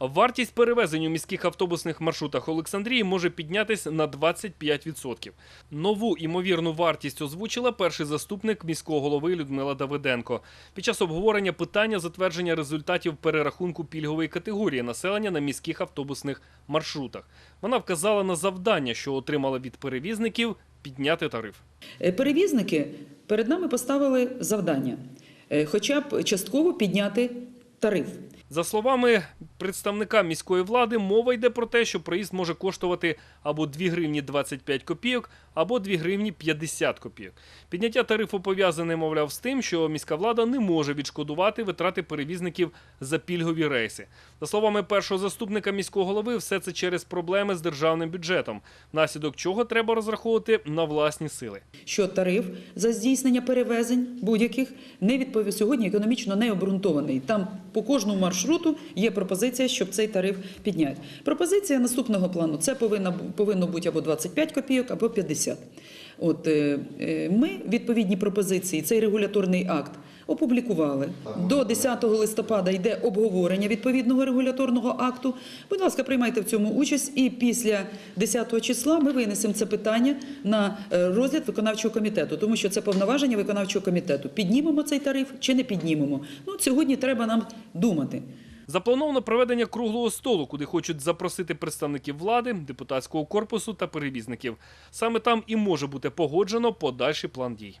Вартість перевезень у міських автобусних маршрутах Олександрії може піднятись на 25%. Нову імовірну вартість озвучила перший заступник міського голови Людмила Давиденко під час обговорення питання затвердження результатів перерахунку пільгової категорії населення на міських автобусних маршрутах. Вона вказала на завдання, що отримала від перевізників підняти тариф. Е, Перевізники перед нами поставили завдання, е, хоча б частково підняти тариф. За словами представника міської влади, мова йде про те, що проїзд може коштувати або 2 гривні 25 копійок, або 2 гривні 50 копійок. Підняття тарифу пов'язане, мовляв, з тим, що міська влада не може відшкодувати витрати перевізників за пільгові рейси. За словами першого заступника міського голови, все це через проблеми з державним бюджетом, внаслідок чого треба розраховувати на власні сили. що тариф за здійснення перевезень будь-яких не відповів сьогодні економічно не обґрунтований. Там по кожному маршруту є пропозиція, щоб цей тариф підняти. Пропозиція наступного плану це повинно бути або 25 копійок, або 50. От е, е, ми відповідні пропозиції, цей регуляторний акт. Опублікували до 10 листопада йде обговорення відповідного регуляторного акту. Будь ласка, приймайте в цьому участь, і після 10 числа ми винесемо це питання на е, розгляд виконавчого комітету, тому що це повноваження виконавчого комітету. Піднімемо цей тариф чи не піднімемо. Ну сьогодні треба нам думати. Заплановано проведення круглого столу, куди хочуть запросити представників влади, депутатського корпусу та перевізників. Саме там і може бути погоджено подальший план дій.